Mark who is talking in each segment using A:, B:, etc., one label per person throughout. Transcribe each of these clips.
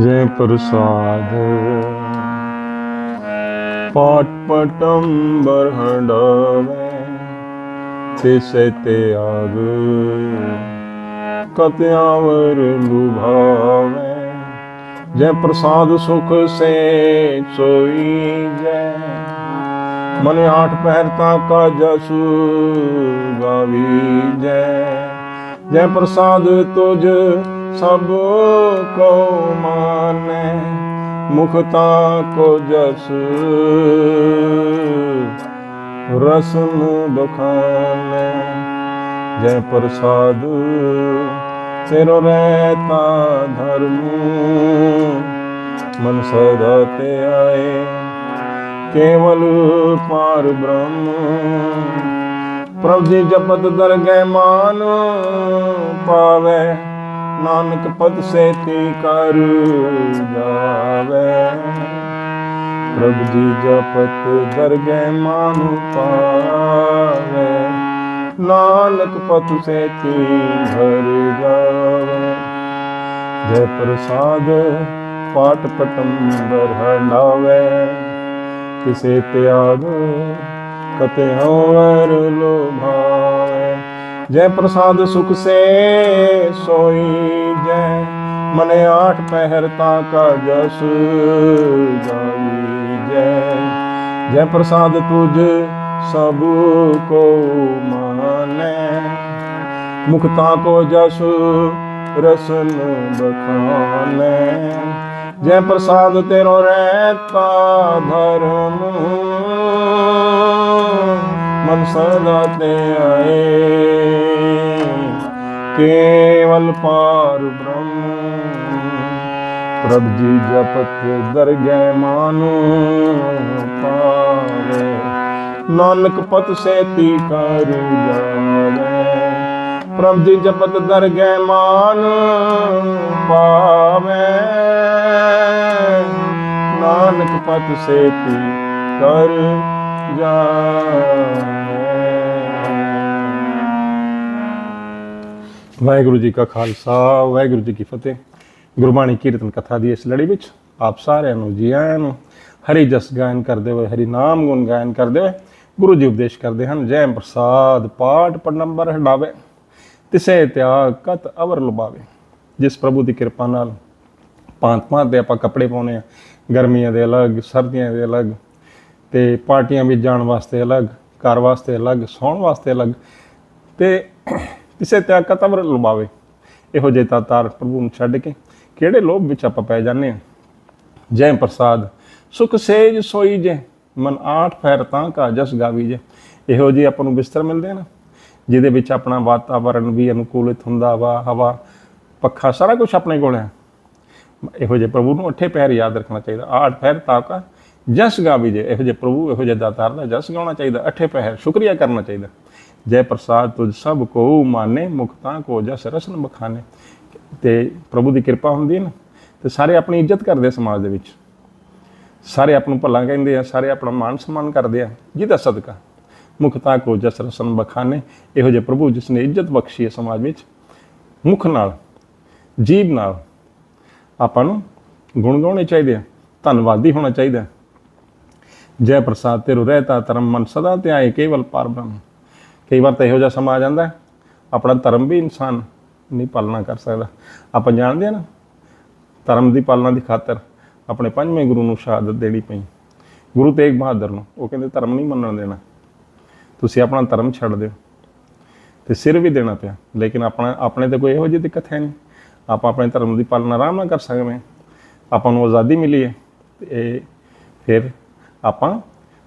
A: ਜੈ ਪ੍ਰਸਾਦ। ਪਾਟ ਪਟੰਬਰ ਹੰਡਾਵੇ, ਤਿਸੈ ਤਿਆਗ ਕਤਿਆਵਰ ਲੁਭਾਵੇ, ਜੈ ਪ੍ਰਸਾਦ ਸੁਖ ਸੇ ਸੋਈ ਜੈ। ਮਨੇ ਆਠ ਪਹਿਰ ਤਾ ਕਾ ਜਸੂ ਗਾਵੀ ਜੈ। ਜੈ ਪ੍ਰਸਾਦ ਤੁਜ ਸਭ ਕੋ ਮਾਨੈ ਮੁਖਤਾ ਕੋ ਜਸ। ਰਸਨ ਬਖਾਨੈ ਜੈ ਪ੍ਰਸਾਦ ਤੇਰੋ ਰਹਿਤਾ ਧਰਮ। ਮਨ ਸਦਾ ਤੇ ਆਏ, ਕੇਵਲ ਪਾਰ ਬ੍ਰਹਮ। ਪ੍ਰਭ ਜੀ ਜਪਤ ਗਏ ਮਾਨ ਪਾਵੇ ਨਾਨਕ ਪਦ ਸੇਤੀ ਕਰ ਜਾਵੇ। ਪ੍ਰਭ ਜੀ ਜਪਤ ਦਰਗਹਿ ਮਾਨ ਪਾਵੇ। ਨਾਨਕ ਪਦ ਸੇਤੀ ਘਰ ਜਾਵੇ। ਜੈ ਪ੍ਰਸਾਦ ਪਾਟ ਪਟੰਬਰ ਹੰਡਾਵੇ ਕਿਸੇ ਤਿਆਗ ਕਤੇ ਹੋਰ ਲੋਭਾਵੇ ਜੈ ਪ੍ਰਸਾਦ ਸੁਖ ਸੇ ਸੋਈ, ਜੈ ਮਨੇ ਆਠ ਪਹਿਰ ਤਾ ਕਾ ਜਸ ਜਾਈ, ਜੈ ਜੈ ਪ੍ਰਸਾਦ ਤੁਝ ਸਭ ਕੋ ਮਾਨੈ। ਮੁਖਤਾ ਕੋ ਜਸ ਰਸਨ ਬਖਾਨੈ। ਜੈ ਪ੍ਰਸਾਦ ਤੇਰੋ ਰਹਿਤਾ ਧਰਮ, ਮਨ ਸਦਾ ਤੇ ਆਏ। ਕੇਵਲ ਪਾਰ ਬ੍ਰਹਮ। ਪ੍ਰਭ ਜੀ ਜਪਤ ਦਰਗਹਿ ਮਾਨੂ ਪਾਵੇ। ਨਾਨਕ ਪਤ ਸੇਤੀ ਕਰ ਜਾਵੇ। ਪ੍ਰਭ ਜੀ ਜਪਤ ਦਰਗਹਿ ਮਾਨ ਪਾਵੇ। ਨਾਨਕ ਪਤ ਸੇਤੀ ਕਰ ਜਾਵੇ। ਵਾਹਿਗੁਰੂ ਜੀ ਕਾ ਖਾਲਸਾ, ਵਾਹਿਗੁਰੂ ਜੀ ਕੀ ਫਤਿਹ। ਗੁਰਬਾਣੀ ਕੀਰਤਨ ਕਥਾ ਦੀ ਇਸ ਲੜੀ ਵਿੱਚ ਆਪ ਸਾਰਿਆਂ ਨੂੰ ਜੀ ਆਇਆਂ ਨੂੰ ਹਰੀ ਜਸ ਗਾਇਨ ਕਰਦੇ ਹੋਏ, ਹਰੀ ਨਾਮ ਗੁਣ ਗਾਇਨ ਕਰਦੇ ਹੋਏ ਗੁਰੂ ਜੀ ਉਪਦੇਸ਼ ਕਰਦੇ ਹਨ, ਜੈ ਪ੍ਰਸਾਦ ਪਾਠ ਪੜਨੰਬਰ ਹਟਾਵੇ ਤਿਸੇ ਤਿਆਗ ਕਤ ਅਵਰ ਲੁਭਾਵੇ। ਜਿਸ ਪ੍ਰਭੂ ਦੀ ਕਿਰਪਾ ਨਾਲ ਭਾਂਤ ਭਾਂਤ ਦੇ ਆਪਾਂ ਕੱਪੜੇ ਪਾਉਨੇ ਆ ਗਰਮੀਆਂ ਦੇ ਅਲੱਗ, ਸਰਦੀਆਂ ਦੇ ਅਲੱਗ, ਤੇ ਪਾਰਟੀਆਂ ਵਿੱਚ ਜਾਣ ਵਾਸਤੇ ਅਲੱਗ, ਘਰ ਵਾਸਤੇ ਅਲੱਗ, ਸੌਣ ਵਾਸਤੇ ਅਲੱਗ, ਤੇ ਕਿਸੇ ਤਿਆਗ ਕਤ ਅਵਰ ਲੁਬਾਵੇ ਇਹੋ ਜਿਹੇ ਤਾਂ ਤਾਰ ਪ੍ਰਭੂ ਨੂੰ ਛੱਡ ਕੇ ਕਿਹੜੇ ਲੋਭ ਵਿੱਚ ਆਪਾਂ ਪੈ ਜਾਂਦੇ ਆ ਜੈ ਪ੍ਰਸਾਦ, ਸੁਖ ਸੇਜ ਸੋਈ ਜੇ, ਮਨ ਆਠ ਫੈਰ ਤਾਂ ਕਾ ਜਸ ਗਾਵੀ ਜੇ। ਇਹੋ ਜਿਹੇ ਆਪਾਂ ਨੂੰ ਬਿਸਤਰ ਮਿਲਦੇ ਆ ਨਾ, ਜਿਹਦੇ ਵਿੱਚ ਆਪਣਾ ਵਾਤਾਵਰਣ ਵੀ ਅਨੁਕੂਲਿਤ ਹੁੰਦਾ ਵਾ ਹਵਾ, ਪੱਖਾ ਸਾਰਾ ਕੁਝ ਆਪਣੇ ਕੋਲ ਹੈ। ਇਹੋ ਜਿਹੇ ਪ੍ਰਭੂ ਨੂੰ ਅੱਠੇ ਪੈਰ ਯਾਦ ਰੱਖਣਾ ਚਾਹੀਦਾ। ਆਠ ਪੈਰ ਤਾਕਾ ਜਸ ਗਾਵੀ ਜੇ। ਇਹੋ ਜਿਹੇ ਪ੍ਰਭੂ, ਇਹੋ ਜਿਹੇ ਦਾਤਾਰ ਦਾ ਜਸ ਗਾਉਣਾ ਚਾਹੀਦਾ। ਅੱਠੇ ਪੈਰ ਸ਼ੁਕਰੀਆ ਕਰਨਾ ਚਾਹੀਦਾ। ਜੈ ਪ੍ਰਸਾਦ ਤੁਝ ਸਭ ਕੋ ਮਾਨੇ ਮੁਕਤਾਂ ਕੋ ਜਸ ਰਸਨ ਬਖਾਨੇ। ਤੇ ਪ੍ਰਭੂ ਦੀ ਕਿਰਪਾ ਹੁੰਦੀ ਹੈ ਨਾ, ਤੇ ਸਾਰੇ ਆਪਣੀ ਇੱਜ਼ਤ ਕਰਦੇ ਆ ਸਮਾਜ ਦੇ ਵਿੱਚ। ਸਾਰੇ ਆਪ ਨੂੰ ਭਲਾ ਕਹਿੰਦੇ ਆ, ਸਾਰੇ ਆਪਣਾ ਮਾਨ ਸਨਮਾਨ ਕਰਦੇ ਆ, ਜਿਹਦਾ ਸਦਕਾ ਮੁਖਤਾ ਕੋ ਜਸ ਰਸਨ ਬਖਾਨੇ। ਇਹੋ ਜਿਹੇ ਪ੍ਰਭੂ ਜਿਸ ਨੇ ਇੱਜ਼ਤ ਬਖਸ਼ੀ ਹੈ ਸਮਾਜ ਵਿੱਚ, ਮੁਖ ਨਾਲ ਜੀਬ ਨਾਲ ਆਪਾਂ ਨੂੰ ਗੁਣ ਗਾਉਣੇ ਚਾਹੀਦੇ ਆ, ਧੰਨਵਾਦੀ ਹੋਣਾ ਚਾਹੀਦਾ। ਜੈ ਪ੍ਰਸਾਦ ਤੇਰੂ ਰਹਿਤਾ ਧਰਮ ਮਨ ਸਦਾ ਤੇ ਆਏ ਕੇਵਲ ਪਾਰ ਕਈ ਵਾਰ ਤਾਂ ਇਹੋ ਜਿਹਾ ਸਮਾਂ ਆ ਜਾਂਦਾ ਹੈ, ਆਪਣਾ ਧਰਮ ਵੀ ਇਨਸਾਨ ਨਹੀਂ ਪਾਲਣਾ ਕਰ ਸਕਦਾ। ਆਪਾਂ ਜਾਣਦੇ ਆ ਨਾ ਧਰਮ ਦੀ ਪਾਲਣਾ ਦੀ ਖਾਤਰ ਆਪਣੇ ਪੰਜਵੇਂ ਗੁਰੂ ਨੂੰ ਸ਼ਹਾਦਤ ਦੇਣੀ ਪਈ। ਗੁਰੂ ਤੇਗ ਬਹਾਦਰ ਨੂੰ ਉਹ ਕਹਿੰਦੇ ਧਰਮ ਨਹੀਂ ਮੰਨਣ ਦੇਣਾ। ਤੁਸੀਂ ਆਪਣਾ ਧਰਮ ਛੱਡ ਦਿਓ। ਤੇ ਸਿਰ ਵੀ ਦੇਣਾ ਪਿਆ। ਲੇਕਿਨ ਆਪਣਾ ਆਪਣੇ ਤੇ ਕੋਈ ਇਹੋ ਜਿਹੀ ਦਿੱਕਤ ਹੈ ਨਹੀਂ। ਆਪਾਂ ਆਪਣੇ ਧਰਮ ਦੀ ਪਾਲਣਾ ਆਰਾਮ ਨਾਲ ਕਰ ਸਕਦੇ ਹਾਂ। ਆਪਾਂ ਨੂੰ ਆਜ਼ਾਦੀ ਮਿਲੀ ਹੈ। ਤੇ ਇਹ ਫਿਰ ਆਪਾਂ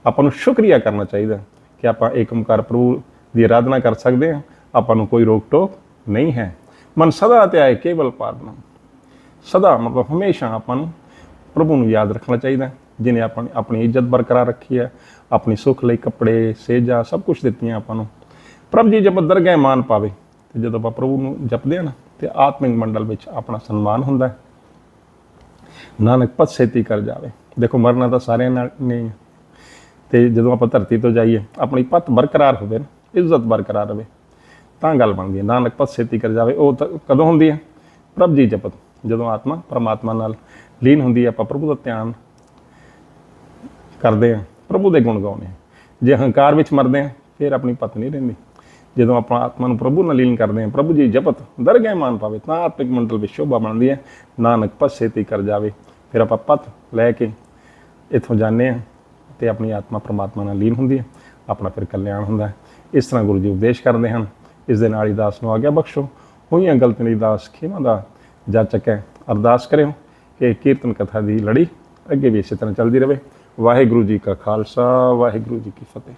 A: ਆਪਾਂ ਨੂੰ ਸ਼ੁਕਰੀਆ ਕਰਨਾ ਚਾਹੀਦਾ ਕਿ ਆਪਾਂ ਏਕਮਕਾਰ ਪ੍ਰਭੂ ਦੀ ਆਰਾਧਨਾ ਕਰ ਸਕਦੇ ਹਾਂ ਆਪਾਂ ਨੂੰ ਕੋਈ ਰੋਕ ਟੋਕ ਨਹੀਂ ਹੈ। ਮਨ ਸਦਾ ਤੇ ਆਏ ਕੇਵਲ ਪਾਰਨਾ ਸਦਾ ਮਤਲਬ ਹਮੇਸ਼ਾ ਆਪਾਂ ਨੂੰ ਪ੍ਰਭੂ ਨੂੰ ਯਾਦ ਰੱਖਣਾ ਚਾਹੀਦਾ ਹੈ, ਜਿਨੇ ਆਪਣੀ ਆਪਣੀ ਇੱਜ਼ਤ ਬਰਕਰਾਰ ਰੱਖੀ ਹੈ ਆਪਣੀ ਸੁੱਖ ਲਈ ਕੱਪੜੇ ਸੇਜਾ ਸਭ ਕੁਝ ਦਿੱਤੀਆਂ ਆਪਾਂ ਨੂੰ। ਪ੍ਰਭ ਜੀ ਜਬ ਦਰਗਹਿ ਮਾਨ ਪਾਵੇ ਤੇ ਜਦੋਂ ਆਪਾਂ ਪ੍ਰਭੂ ਨੂੰ ਜਪਦੇ ਹਾਂ ਨਾ ਤੇ ਆਤਮਿਕ ਮੰਡਲ ਵਿੱਚ ਆਪਣਾ ਸਨਮਾਨ ਹੁੰਦਾ ਹੈ। ਨਾਨਕ ਪਤ ਸੇਤੀ ਕਰ ਜਾਵੇ। ਦੇਖੋ ਮਰਨਾ ਤਾਂ ਸਾਰਿਆਂ ਨਾਲ ਨਹੀਂ ਹੈ। ਤੇ ਜਦੋਂ ਆਪਾਂ ਧਰਤੀ ਤੋਂ ਜਾਈਏ ਆਪਣੀ ਪਤ ਬਰਕਰਾਰ ਹੋਵੇ ਨਾ ਇੱਜ਼ਤ ਬਰਕਰਾਰ ਰਵੇ ਤਾਂ ਗੱਲ ਬਣਦੀ ਹੈ, ਨਾਨਕ ਪਤ ਸੇਤੀ ਕਰ ਜਾਵੇ, ਉਹ ਤਾਂ ਕਦੋਂ ਹੁੰਦੀ ਹੈ? ਪ੍ਰਭ ਜੀ ਜਪਤ, ਜਦੋਂ ਆਤਮਾ ਪਰਮਾਤਮਾ ਨਾਲ ਲੀਨ ਹੁੰਦੀ ਹੈ, ਆਪਾਂ ਪ੍ਰਭੂ ਦਾ ਧਿਆਨ ਕਰਦੇ ਹਾਂ, ਪ੍ਰਭੂ ਦੇ ਗੁਣ ਗਾਉਂਦੇ ਹਾਂ। ਜੇ ਹੰਕਾਰ ਵਿੱਚ ਮਰਦੇ ਹਾਂ, ਫਿਰ ਆਪਣੀ ਪਤ ਨਹੀਂ ਰਹਿੰਦੀ। ਜਦੋਂ ਆਪਾਂ ਆਤਮਾ ਨੂੰ ਪ੍ਰਭੂ ਨਾਲ ਲੀਨ ਕਰਦੇ ਹਾਂ, ਪ੍ਰਭੂ ਜੀ ਜਪਤ ਦਰਗਹਿ ਮਾਨ ਪਾਵੇ ਤਾਂ ਆਤਮਿਕ ਮੰਡਲ ਵਿੱਚ ਸ਼ੋਭਾ ਬਣਦੀ ਹੈ, ਨਾਨਕ ਪਸੇ ਕਰ ਜਾਵੇ। ਫਿਰ ਆਪਾਂ ਪਤ ਲੈ ਕੇ ਇੱਥੋਂ ਜਾਂਦੇ ਹਾਂ ਤੇ ਆਪਣੀ ਆਤਮਾ ਪ੍ਰਮਾਤਮਾ ਨਾਲ ਲੀਨ ਹੁੰਦੀ ਹੈ, ਆਪਣਾ ਫਿਰ ਕਲਿਆਣ ਹੁੰਦਾ ਹੈ। ਇਸ ਤਰ੍ਹਾਂ ਗੁਰੂ ਜੀ ਉਪਦੇਸ਼ ਕਰਦੇ ਹਨ। ਇਸ ਦੇ ਨਾਲ ਹੀ ਦਾਸ ਨੂੰ ਆਗਿਆ ਬਖਸ਼ੋ। ਹੋਈਆਂ ਗਲਤੀਆਂ ਲਈ ਦਾਸ ਖੇਮਾ ਦਾ ਜਾ ਹੈ ਅਰਦਾਸ ਕਰਿਓ ਕਿ ਕੀਰਤਨ ਕਥਾ ਦੀ ਲੜੀ ਅੱਗੇ ਵੀ ਇਸੇ ਤਰ੍ਹਾਂ ਚੱਲਦੀ ਰਹੇ। ਵਾਹਿਗੁਰੂ ਜੀ ਕਾ ਖਾਲਸਾ, ਵਾਹਿਗੁਰੂ ਜੀ ਕੀ ਫਤਿਹ।